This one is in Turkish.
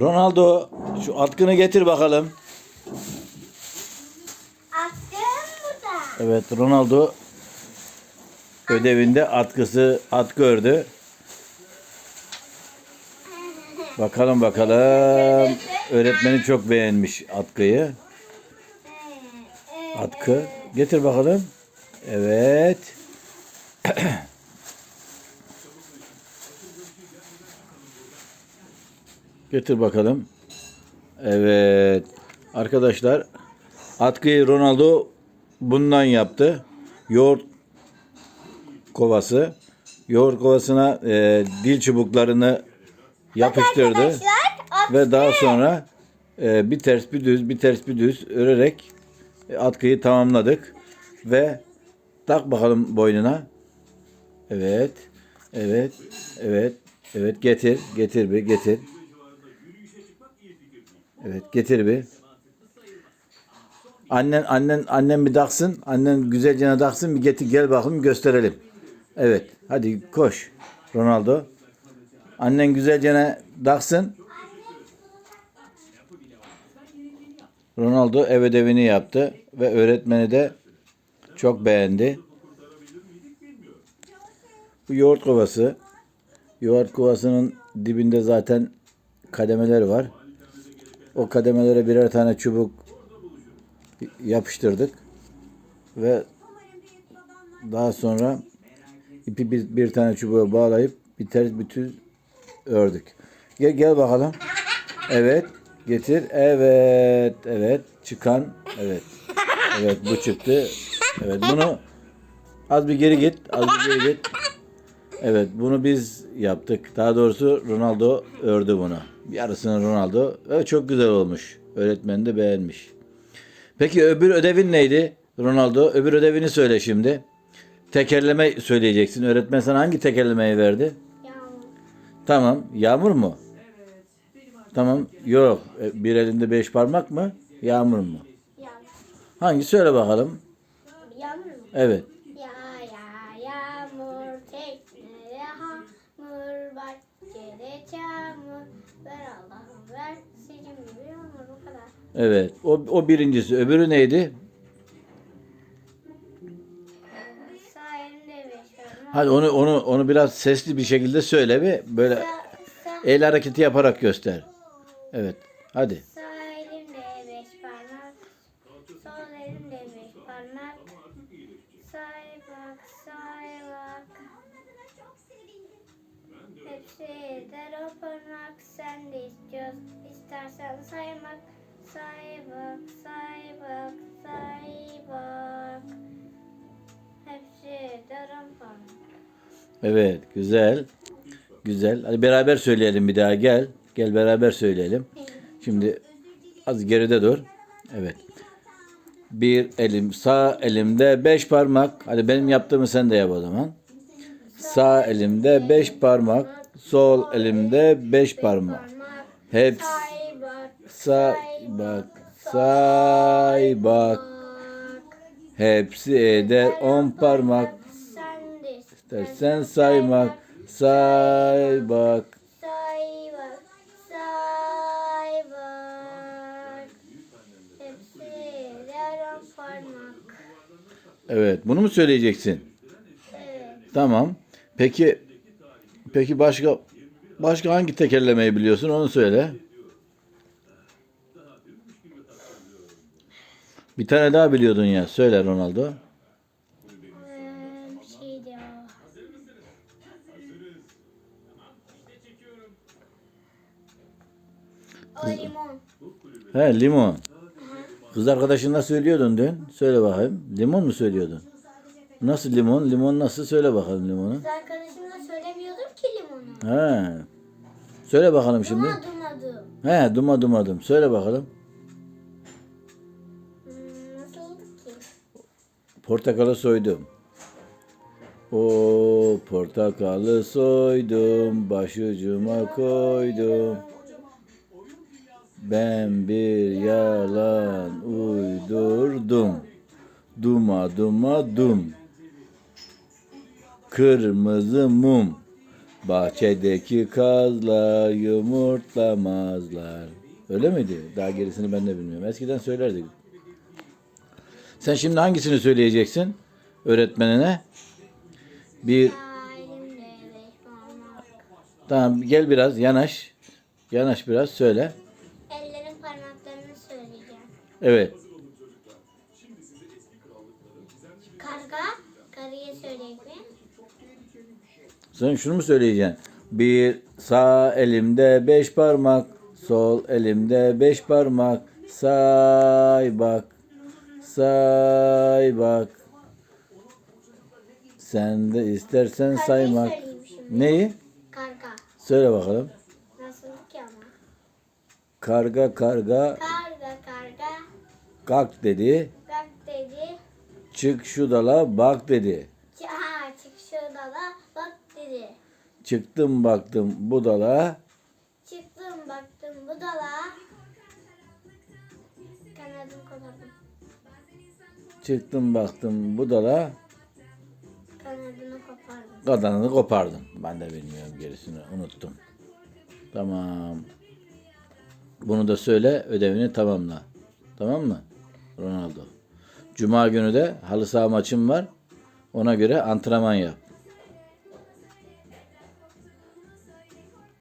Ronaldo şu atkını getir bakalım. Atkım burada. Evet Ronaldo ödevinde atkısı atkı ördü. Bakalım bakalım. Öğretmeni çok beğenmiş atkıyı. Atkı. Getir bakalım. Evet. Getir bakalım. Evet. Arkadaşlar atkıyı Ronaldo bundan yaptı. Yoğurt kovası. Yoğurt kovasına e, dil çubuklarını yapıştırdı. Ve daha sonra e, bir ters bir düz bir ters bir düz örerek e, atkıyı tamamladık. Ve tak bakalım boynuna. Evet. Evet. Evet. Evet getir. Getir bir getir. Evet getir bir. Annen annen annen bir daksın. Annen güzelce daksın bir getir gel bakalım gösterelim. Evet. Hadi koş. Ronaldo. Annen güzelce daksın. Ronaldo ev ödevini yaptı ve öğretmeni de çok beğendi. Bu yoğurt kovası. Yoğurt kovasının dibinde zaten kademeler var. O kademelere birer tane çubuk yapıştırdık ve daha sonra ipi bir, bir tane çubuğa bağlayıp bir ters düz ördük. Gel gel bakalım. Evet. Getir. Evet. Evet. Çıkan. Evet. Evet bu çıktı. Evet bunu az bir geri git. Az bir geri git. Evet bunu biz yaptık. Daha doğrusu Ronaldo ördü bunu. Yarısını Ronaldo. Evet çok güzel olmuş. Öğretmen de beğenmiş. Peki öbür ödevin neydi? Ronaldo öbür ödevini söyle şimdi. Tekerleme söyleyeceksin. Öğretmen sana hangi tekerlemeyi verdi? Yağmur. Tamam. Yağmur mu? Tamam. Yok. E, Bir elinde beş parmak mı? Yağmur mu? Yağmur. Hangi? Söyle bakalım. Yağmur mu? Evet. Evet. O, o birincisi. Öbürü neydi? Hadi onu onu onu biraz sesli bir şekilde söyle bir böyle el hareketi yaparak göster. Evet. Hadi. sağ elimde beş parmak. Sol elimde beş parmak. Say bak say bak. Hepsi eder o parmak. Sen de istiyorsun. istersen saymak. Say bak say bak say bak. Hepsi. Evet. Güzel. Güzel. Hadi beraber söyleyelim bir daha. Gel. Gel beraber söyleyelim. Şimdi az geride dur. Evet. Bir elim sağ elimde beş parmak. Hadi benim yaptığımı sen de yap o zaman. Sağ elimde beş parmak. Sol elimde beş parmak. Parmak. Say bak say bak. Hepsi eder on parmak. İstersen saymak. Say bak. Evet. Bunu mu söyleyeceksin? Evet. Tamam. Peki peki başka başka hangi tekerlemeyi biliyorsun onu söyle. Bir tane daha biliyordun ya. Söyle Ronaldo. Ee, bir şeydi o. O limon. He limon. Kız arkadaşınla söylüyordun dün. Söyle bakayım. Limon mu söylüyordun? Nasıl limon? Limon nasıl? Söyle bakalım limonu. Kız arkadaşımla söylemiyordum ki limonu. He. Söyle bakalım şimdi. Duma dumadı. He duma dumadım. Söyle bakalım. Portakalı soydum. O portakalı soydum, başucuma koydum. Ben bir yalan uydurdum. Duma duma dum. Kırmızı mum. Bahçedeki kazlar yumurtlamazlar. Öyle miydi? Daha gerisini ben de bilmiyorum. Eskiden söylerdik. Sen şimdi hangisini söyleyeceksin öğretmenine? Bir tamam gel biraz yanaş. Yanaş biraz söyle. Ellerin parmaklarını söyleyeceğim. Evet. Karga, karıya söyleyecek mi? Sen şunu mu söyleyeceksin? Bir sağ elimde beş parmak, sol elimde beş parmak. Say bak, say bak. Sen de istersen saymak. Neyi? Karga. Söyle bakalım. Nasıl ki ama? Karga karga Karga, karga. kalk dedi. Bak dedi. Çık şu dala bak dedi. Ha, çık şurada da bak dedi. Çıktım baktım bu dala. Çıktım baktım bu dala. Kanadım kopardım. Çıktım baktım bu dala. Kanadını kopardım. Kadanını kopardım. Ben de bilmiyorum gerisini unuttum. Tamam. Bunu da söyle ödevini tamamla. Tamam mı? Ronaldo. Cuma günü de halı saha maçım var. Ona göre antrenman yap.